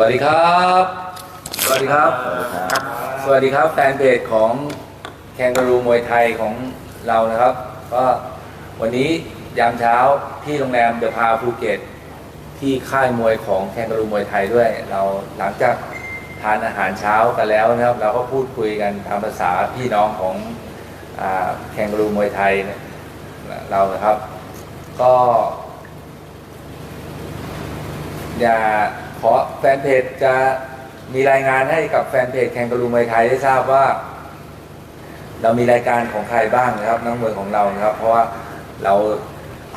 วัสดีครับ สวัสดีครับ สวัสดีครับแฟนเพจของแคนการูมวยไทยของเรานะครับ ก็วันนี้ยามเช้าที่โรงแรมเดอะพาภูเก็ตที่ค่ายมวยของแคนการูมวยไทยด้วย เราหลังจากทานอาหารเช้ากันแล้วนะครับ เราก็พูดคุยกันตามภาษาพี่น้องของอแคนการูมวยไทยเนี่ยเรานะครับ ก็ อย่า ขอแฟนเพจจะมีรายงานให้กับแฟนเพจแข่งกระลูมวยไทยได้ทราบว่า เรามีรายการของใครบ้างนะครับนักมวยของเรานะครับ เพราะว่าเรา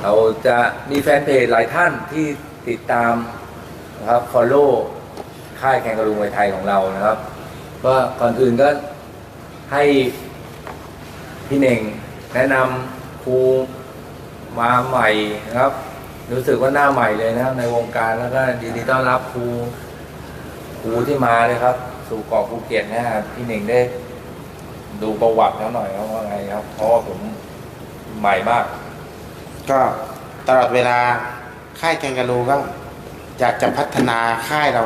เราจะมีแฟนเพจหลายท่านที่ติดตามนะครับ follow ค่ายแข่งกระลูมวยไทยของเรานะครับ ก็ก่อนอื่นก็ให้พี่เน่งแนะนำครูมาใหม่นะครับ รู้สึกว่าหน้าใหม่เลยนะครับ ในวงการแล้วก็ยินดีต้อนรับครูครูที่มาเลยครับ สู่เกาะภูเก็ตนะครับพี่เน่งได้ ดูประวัติแล้วหน่อยครับว่าไงครับ เพราะว่าผมใหม่มาก ก็ตลอดเวลาค่ายแกงกะรูก็อยากจะพัฒนาค่ายเรา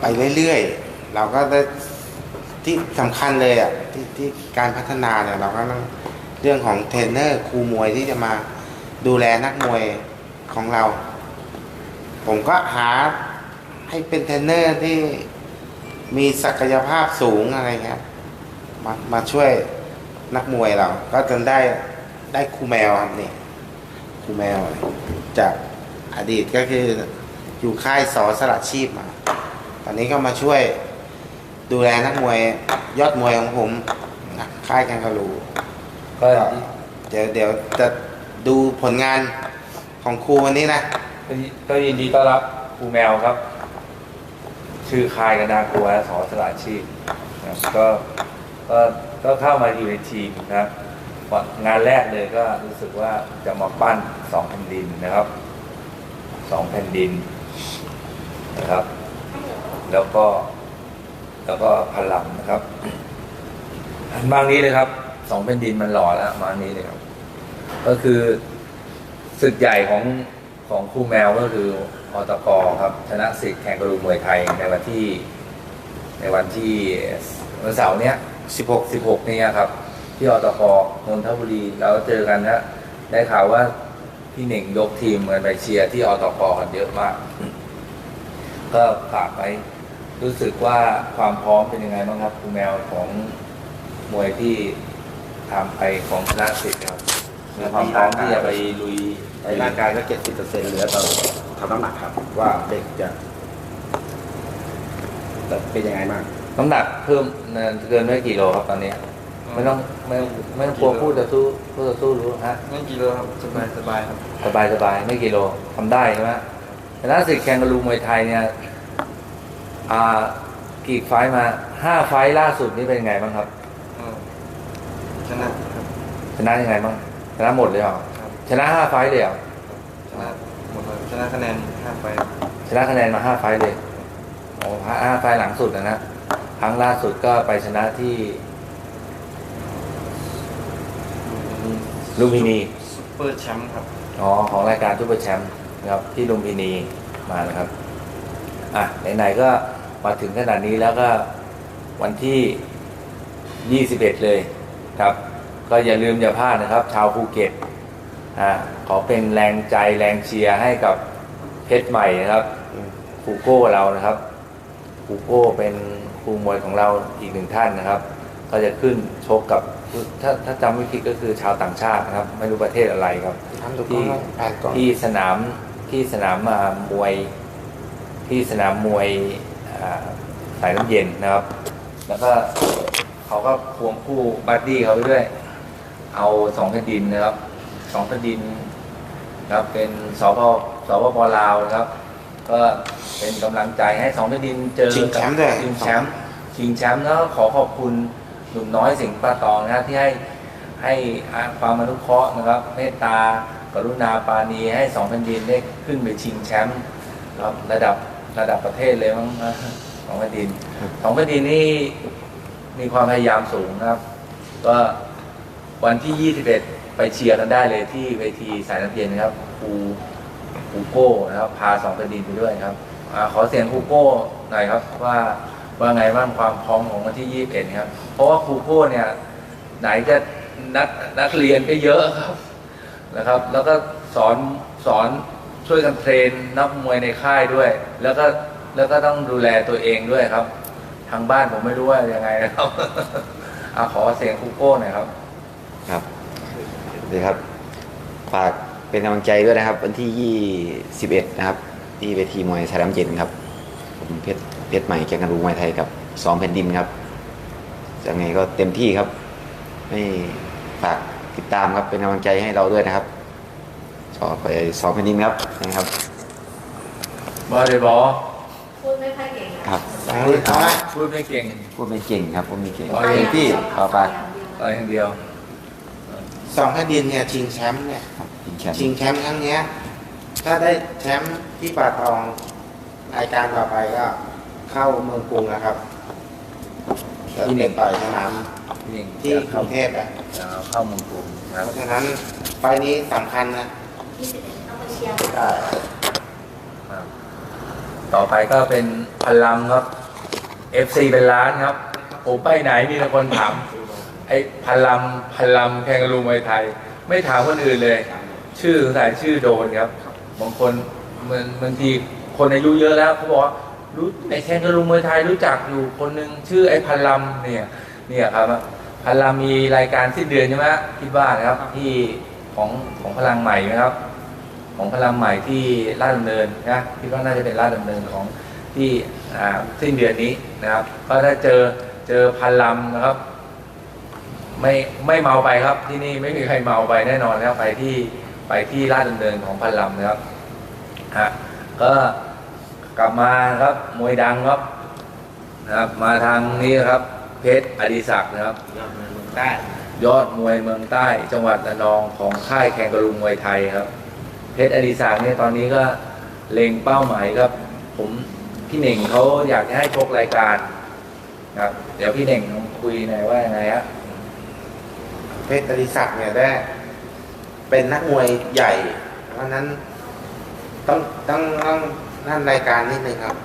ไปเรื่อยๆเราก็ได้ที่สำคัญเลยอะที่ที่การพัฒนาเนี่ยเราก็ต้องเรื่องของเทรนเนอร์ครูมวยที่จะมา ดูแลนักมวยของเรา ผมก็หาให้เป็นเทรนเนอร์ที่มีศักยภาพสูงอะไรเงี้ยมามาช่วยนักมวยเรา ก็จนได้ได้ครูแมวครับนี่ครูแมว จากอดีตก็คืออยู่ค่ายสอสลัดชีพมา ตอนนี้ก็มาช่วยดูแลนักมวยยอดมวยของผมนะค่ายกันกะรูก็เดี๋ยวเดี๋ยวจะ ดูผลงานของครูวันนี้นะก็ยินดีต้อนรับครูแมวครับ ชื่อคายกันนากลัวและสอสละชีพนะก็ก็ก็เข้ามาอยู่ในทีมนะครับงานแรกเลยก็รู้สึกว่าจะมาปั้นสองแผ่นดินนะครับสองแผ่นดินนะครับ แล้วก็ แล้วก็พลังนะครับหันมางนี้เลยครับสองแผ่นดินมันหล่อแล้วมานี้เลยครับ ก็คือศึกใหญ่ของของครูแมวก็คืออตกครับ ชนะศึกแข่งกระดูกมวยไทยในวันที่ ในวันที่วันเสาร์เนี้ย 16 16เนี่ยครับ ที่อตกนนทบุรีเราเจอกันนะได้ข่าวว่าพี่หนึ่งยกทีมกันไปเชียร์ที่อตกกันเยอะมาก ก็ฝากไปรู้สึกว่าความพร้อมเป็นยังไงบ้างครับครูแมวของมวยที่ทำไปของชนะศึกครับ มีความพร้อมที่จะไปลุยในร่างกายก็เจ็ดสิบเปอร์เซ็นต์เหลือต่อทำน้ำหนักครับ ว่าเด็กจะจะเป็นยังไงบ้างน้ำหนักเพิ่มเกินไม่กี่โลครับตอนนี้ ไม่ต้องไม่ไม่ต้องกลัวพูดจะสู้พูดจะสู้รู้ฮะไม่กี่โลครับสบายสบายครับสบายสบายไม่กี่โลทำได้ใช่ไหมแต่ล่าสุดแข่งกระลูมวยไทยเนี่ยอ่ากี่ไฟล์มาห้าไฟล์ล่าสุดนี่เป็นไงบ้างครับก็ชนะครับชนะยังไงบ้าง ชนะหมดเลยเหรอครับชนะห้าไฟล์เลยเหรอชนะหมดเลยชนะคะแนนห้าไฟล์ชนะคะแนนมาห้าไฟล์เลยโอ้ห้าห้าไฟล์หลังสุดนะนะครั้งล่าสุดก็ไปชนะที่ลูมพินีซุปเปอร์แชมป์ครับอ๋อของรายการทุปเปอร์แชมป์นะครับที่ลุมพินีมานะครับอะไหนๆก็มาถึงขนาดนี้แล้วก็วันที่ 21 เลยครับ ก็อย่าลืมอย่าพลาดนะครับ ชาวภูเก็ตอ่าขอเป็นแรงใจแรงเชียร์ให้กับเพชรใหม่นะครับฟูโก้เรานะครับฟูโก้เป็นครูมวยของเราอีกหนึ่งท่านนะครับ ก็จะขึ้นชกกับถ้าถ้าจำไม่ผิดก็คือชาวต่างชาตินะครับ ไม่รู้ประเทศอะไรครับทำถูกต้องแล้วแปดก่อนที่สนามที่สนามมามวย ที่สนามมวยอ่าสายน้ำเย็นนะครับ แล้วก็เขาก็ควงคู่บัดดี้เขาไปด้วย เอาสองแผ่นดินนะครับสองแผ่นดินนะครับเป็นสปสปปลาวนะครับ ก็เป็นกำลังใจให้สองแผ่นดินเจอชิงแชมป์ด้วยชิงแชมป์ชิงแชมป์แล้วก็ขอขอบคุณหนุ่มน้อยสิงห์ปาตองนะครับที่ให้ให้ความอนุเคราะห์นะครับเมตตากรุณาปราณีให้สองแผ่นดินได้ขึ้นไปชิงแชมป์นะครับระดับระดับประเทศเลยมั้งนะสองแผ่นดินสองแผ่นดินนี่มีความพยายามสูงนะครับ ก็ วันที่ 21 ไปเชียร์กันได้เลยที่เวทีสายน้ำเย็นนะครับครูครูโก้นะครับ พาสองแผ่นดินไปด้วยครับอาขอเสียงครูโก้หน่อยครับ ว่าว่าไงบ้างความพร้อมของวันที่ 21 ครับ เพราะว่าครูโก้เนี่ยไหนจะนักนักเรียนก็เยอะครับนะครับ แล้วก็สอนสอนช่วยกันเทรนนักมวยในค่ายด้วย แล้วก็แล้วก็ต้องดูแลตัวเองด้วยครับ ทางบ้านผมไม่รู้ว่ายังไงนะครับอาขอเสียงครูโก้หน่อยครับ ครับดีครับฝากเป็นกำลังใจด้วยนะครับ วันที่ 21 นะครับ ที่เวทีมวยสายน้ำเย็นครับ ผมเพชรเพชรใหม่แกงกันรูมวยไทยกับสองแผ่นดินครับยังไงก็เต็มที่ครับให้ฝากติดตามครับเป็นกำลังใจให้เราด้วยนะครับต่อไปสองแผ่นดินครับนะครับบอเลยบอพูดไม่ค่อยเก่งอะครับเอาเลยเอาละพูดไม่เก่งพูดไม่เก่งครับพูดไม่เก่งอ๋อเต็มที่ขอฝากต่อยอย่างเดียว สองแผ่นดินเนี่ยชิงแชมป์เนี่ยครับชิงแชมป์ชิงแชมป์ครั้งเนี้ย ถ้าได้แชมป์ที่ป่าตองรายการต่อไปก็เข้าเมืองกรุงนะครับที่หนึ่งต่อยสนามนี่ที่กรุเข้างเทพอะจะเข้าเมืองกรุงนะเพครับราะฉะนั้นไฟล์นี้สำคัญนะ21ต้องมาเชียร์ได้ครับต่อไปก็เป็นพลังครับ FC เป็นล้านครับ ผมไปไหนมีแต่คนถาม ไอ้พลัมพลัมแข่งกับลูมวยไทย ไม่ถามคนอื่นเลย ชื่อสายชื่อโดนครับบางคนมันบางทีคนอายุเยอะแล้วเขาบอกว่ารู้ไอ้แข่งกับลูมวยไทยรู้จักอยู่คนหนึ่งชื่อไอ้พลัมเนี่ยเนี่ยครับพลัมมีรายการสิ้นเดือนใช่ไหมคิดว่านะครับที่ของของพลังใหม่นะครับ ของพลังใหม่ที่ลาดดำเนินนะคิดว่าน่าจะเป็นลาดดำเนินของที่อ่าสิ้นเดือนนี้นะครับ ก็ถ้าเจอเจอพันลำนะครับ ไม่ไม่เมาไปครับ ที่นี่ไม่มีใครเมาไปแน่นอนนะครับไปที่ไปที่ลาดดำเนินของพันลำนะครับฮะก็กลับมาครับมวยดังครับนะครับ มาทางนี้ครับ เพชรอดิศักดิ์นะครับได้ยอดมวยเมืองใต้ จังหวัดระนองของค่ายแข่งกระลุงมวยไทยครับ เพชรอดิศักดิ์เนี่ยตอนนี้ก็เล็งเป้าหมายครับ ผมพี่เหน่งเขาอยากจะให้ชกรายการครับ เดี๋ยวพี่เหน่งลองคุยหน่อยว่ายังไงฮะ เพชรอดิศักดิ์เนี่ยได้ เป็นนักมวยใหญ่ เพราะนั้นต้องต้องต้องนั่นรายการนิดนึงครับ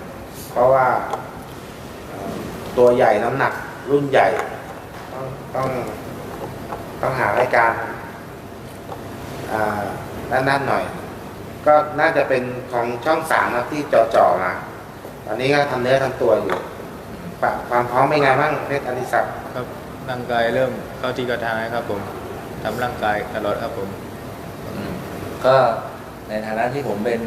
เพราะว่าตัวใหญ่น้ำหนักรุ่นใหญ่ ต้องต้องต้องหารายการอ่าด้านหน่อย ก็น่าจะเป็นของช่องสามครับที่จ่อๆมาตอนนี้ก็ทำเนื้อทำตัวอยู่ ความพร้อมเป็นไงบ้างเพชรอดิศักดิ์ครับ ร่างกายเริ่มเข้าที่เข้าทางครับผมทำร่างกายตลอดครับผมก็ในฐานะที่ผมเป็น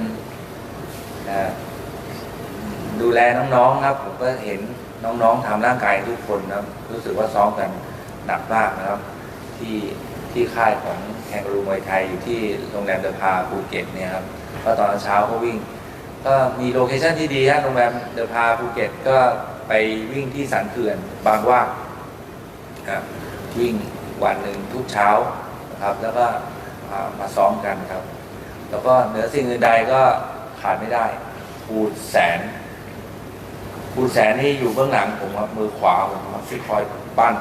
ดูแลน้องๆครับ ผมก็เห็นน้องๆทำร่างกายทุกคนนะรู้สึกว่าซ้อมกันหนักมากนะครับ ที่ที่ค่ายของแข่งรูมวยไทยอยู่ที่โรงแรมเดอะพาภูเก็ตเนี่ยครับก็ตอนเช้าก็วิ่ง ก็มีโลเคชั่นที่ดีฮะโรงแรมเดอะพาภูเก็ตก็ไปวิ่งที่สันเขื่อนบางว่า ครับวิ่งวันหนึ่งทุกเช้านะครับแล้วก็มาซ้อมกันครับ แล้วก็เหนือสิ่งอื่นใดก็ขาดไม่ได้ภูแสนภูแสนนี่อยู่เบื้องหลังผมครับมือขวาผมครับที่คอยปั้น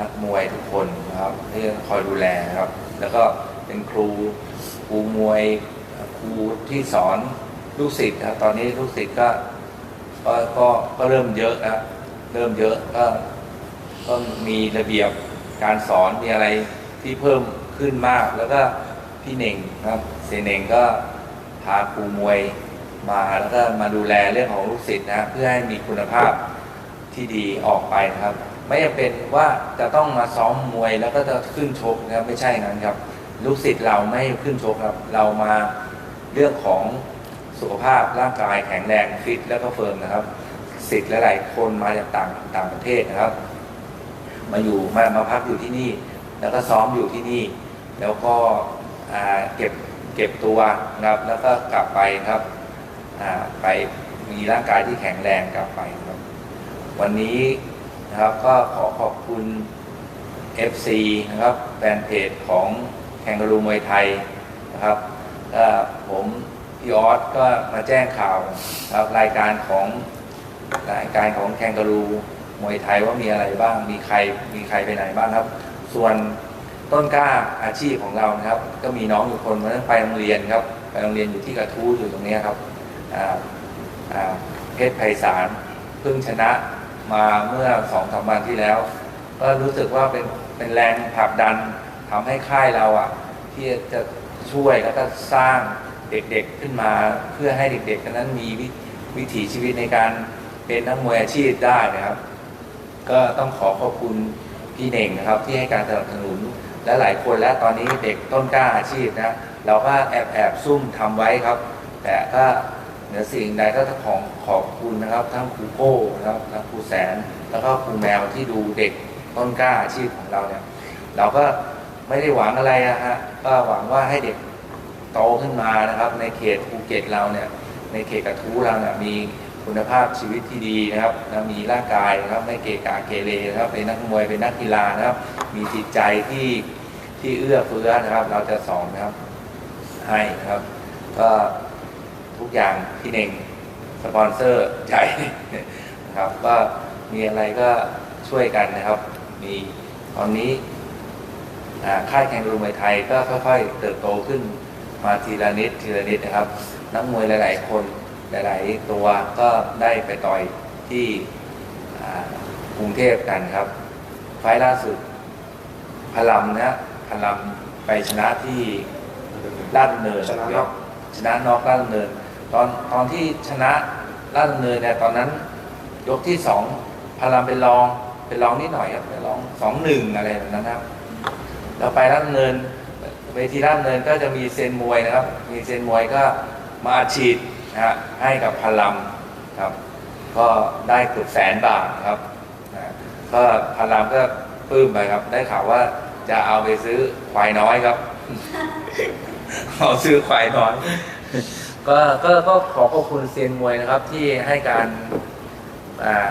นักมวยทุกคนนะครับที่คอยดูแลครับ แล้วก็เป็นครูครูมวยครูที่สอนลูกศิษย์ครับตอนนี้ลูกศิษย์ก็ก็ก็ก็เริ่มเยอะนะเริ่มเยอะก็ ก็มีระเบียบการสอนมีอะไรที่เพิ่มขึ้นมาก แล้วก็พี่เน่งนะครับเสเน่งก็พาครูมวยมาแล้วก็มาดูแลเรื่องของลูกศิษย์นะเพื่อให้มีคุณภาพที่ดีออกไปนะครับ ไม่จำเป็นว่าจะต้องมาซ้อมมวยแล้วก็จะขึ้นชกนะครับไม่ใช่อย่างนั้นครับลูกศิษย์เราไม่ขึ้นชกครับ เรามาเรื่องของสุขภาพร่างกายแข็งแรงฟิตแล้วก็เฟิร์มนะครับศิษย์หลายๆคนมาจากต่างต่างประเทศนะครับ มาอยู่มามาพักอยู่ที่นี่ แล้วก็ซ้อมอยู่ที่นี่ แล้วก็เก็บเก็บตัวนะครับ แล้วก็กลับไปครับไปมีร่างกายที่แข็งแรงกลับไปครับ วันนี้นะครับก็ขอขอบคุณ FC นะครับแฟนเพจของแข่งกรูมวยไทยนะครับก็ผมพี่ออสก็มาแจ้งข่าวนะครับรายการของรายการของแข่งกรู มวยไทยว่ามีอะไรบ้าง มีใครมีใครไปไหนบ้างครับ ส่วนต้นกล้าอาชีพของเรานะครับ ก็มีน้องอยู่คนวันนั้นไปโรงเรียนครับไปโรงเรียนอยู่ที่กระทู้อยู่ตรงนี้ครับอ่าอ่าเพชรไพศาลเพิ่งชนะมาเมื่อสองสามวันที่แล้ว ก็รู้สึกว่าเป็นเป็นแรงผลักดันทำให้ค่ายเราอะที่จะช่วยแล้วก็สร้างเด็กๆขึ้นมาเพื่อให้เด็กๆนั้นมีวิวิถีชีวิตในการเป็นนักมวยอาชีพได้นะครับ ก็ต้องขอขอบคุณพี่เน่งนะครับที่ให้การสนับสนุนและหลายคนและตอนนี้เด็กต้นกล้าอาชีพนะเราก็แอบแอบซุ่มทำไว้ครับ แต่ก็เหนือสิ่งใดก็ต้องขอขอบคุณนะครับ ทั้งครูโก้นะครับทั้งครูแสน แล้วก็ครูแมวที่ดูเด็กต้นกล้าอาชีพของเราเนี่ยเราก็ไม่ได้หวังอะไรนะฮะก็หวังว่าให้เด็กโตขึ้นมานะครับ ในเขตภูเก็ตเราเนี่ยในเขตกระทู้เราเนี่ยมี คุณภาพชีวิตที่ดีนะครับนะมีร่างกายนะครับไม่เกะกะเกเรนะครับเป็นนักมวยเป็นนักกีฬานะครับ มีจิตใจที่ที่เอื้อเฟื้อนะครับ เราจะสอนนะครับให้นะครับ ก็ทุกอย่างพี่เน่งสปอนเซอร์ใหญ่นะครับ ก็มีอะไรก็ช่วยกันนะครับ มีตอนนี้ค่ายแข่งรูมวยไทยก็ค่อยๆ เติบโตขึ้นมาทีละนิดทีละนิดนะครับ นักมวยหลาย ๆ คน หลาย ๆ ตัวก็ได้ไปต่อยที่อ่ากรุงเทพกันครับ ไฟล์ล่าสุดพลัมนะพลัมไปชนะที่ลาดดำเนินชนะน็อกชนะน็อกลาดดำเนิน ตอนตอนที่ชนะลาดดำเนินเนี่ยตอนนั้น ยกที่สองพลัมเป็นรองเป็นรองนิดหน่อยครับเป็นรองสองหนึ่งอะไรแบบนั้นครับเราไปรับเนินเวทีรับเนินก็จะมีเซนมวยนะครับ มีเซนมวยก็มาอัดฉีด นะฮะให้กับพลัมครับ ก็ได้เกือบแสนบาทครับนะก็พลัมก็ปลื้มไปครับ ได้ข่าวว่าจะเอาไปซื้อควายน้อยครับเอาซื้อควายน้อย ก็ก็ก็ขอขอบคุณเซียนมวยนะครับ ที่ให้การอ่า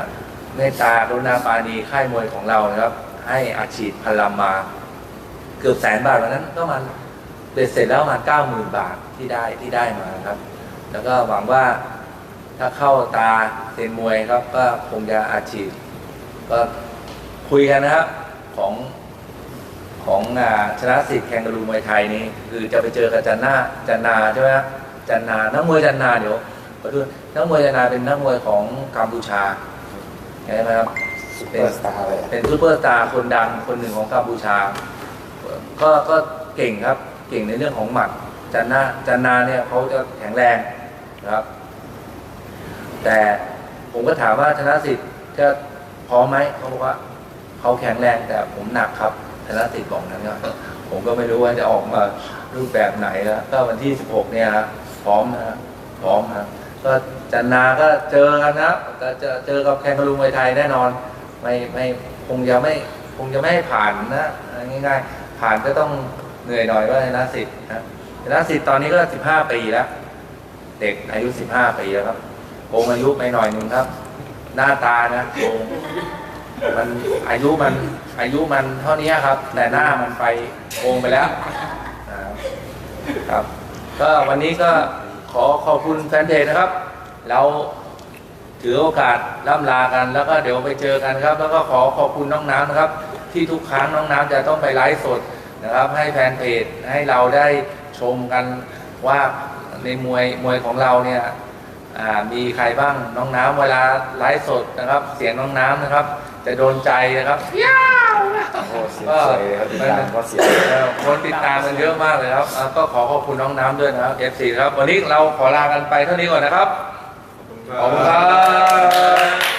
เมตตากรุณาปาณีค่ายมวยของเรานะครับ ให้อัดฉีดพลัมมา เกือบแสนบาทวันนั้นก็มันเบ็ดเสร็จแล้วมาเก้าหมื่นบาทที่ได้ที่ได้มาครับ แล้วก็หวังว่าถ้าเข้าตาเซยนมวยครับ ก็คงจะอาชีพก็คุยกันนะครับของของอ่าชนะสิทธิ์แข่งกระลูมวยไทยนี่คือจะไปเจอกับจันนาจันนาใช่ไหมครับจันนานักมวยจันนาเดี๋ยวขอโทษนักมวยจันนาเป็นนักมวยของกัมพูชาใช่ไหมครับซุปเปอร์สตาร์เลยเป็นซูเปอร์สตาร์คนดังคนหนึ่งของกัมพูชา ก็ก็เก่งครับเก่งในเรื่องของหมัดจันนาจันนาเนี่ยเขาจะแข็งแรง นะครับ แต่ผมก็ถามว่าชนะสิทธิ์จะพร้อมไหมเขาบอกว่าเขาแข็งแรงแต่ผมหนักครับชนะสิทธิ์บอกนั้นครับผมก็ไม่รู้ว่าจะออกมารูปแบบไหนแล้วก็วันที่ 16 เนี่ยครพร้อมนะครับพร้อมครับก็จันนาก็เจอกันนะก็จะเจอกับแข่งกระลุมวยไทยแน่นอน ไม่ไม่คงจะไม่คงจะไม่ผ่านนะง่าย ๆ ผ่านก็ต้องเหนื่อยหน่อยว่าชนะสิทธิ์นะชนะสิทธิ์ตอนนี้ก็ 15 ปีแล้ว เด็กอายุ 15 ปีแล้วครับโกงอายุไปหน่อยหนึ่งครับ หน้าตานะโกงมันอายุมันอายุมันเท่านี้ครับ แต่หน้ามันไปโกงไปแล้วนะครับครับ ก็วันนี้ก็ขอขอบคุณแฟนเพจนะครับ เราถือโอกาสล่ำลากันแล้วก็เดี๋ยวไปเจอกันครับ แล้วก็ขอขอบคุณน้องน้ำนะครับ ที่ทุกครั้งน้องน้ำจะต้องไปไลฟ์สดนะครับ ให้แฟนเพจให้เราได้ชมกันว่า ในมวยมวยของเราเนี่ยอ่ามีใครบ้างน้องน้ำเวลาไลฟ์สดนะครับ เสียงน้องน้ำนะครับ จะโดนใจนะครับย้าวโอ้โหเสียงสวยเลยครับติดตามก็เสียงเอ่อคนติดตามกันเยอะมากเลยครับอ่าก็ขอขอบคุณน้องน้ำด้วยนะครับ FC ครับวันนี้เราขอลากันไปเท่านี้ก่อนนะครับขอบคุณครับ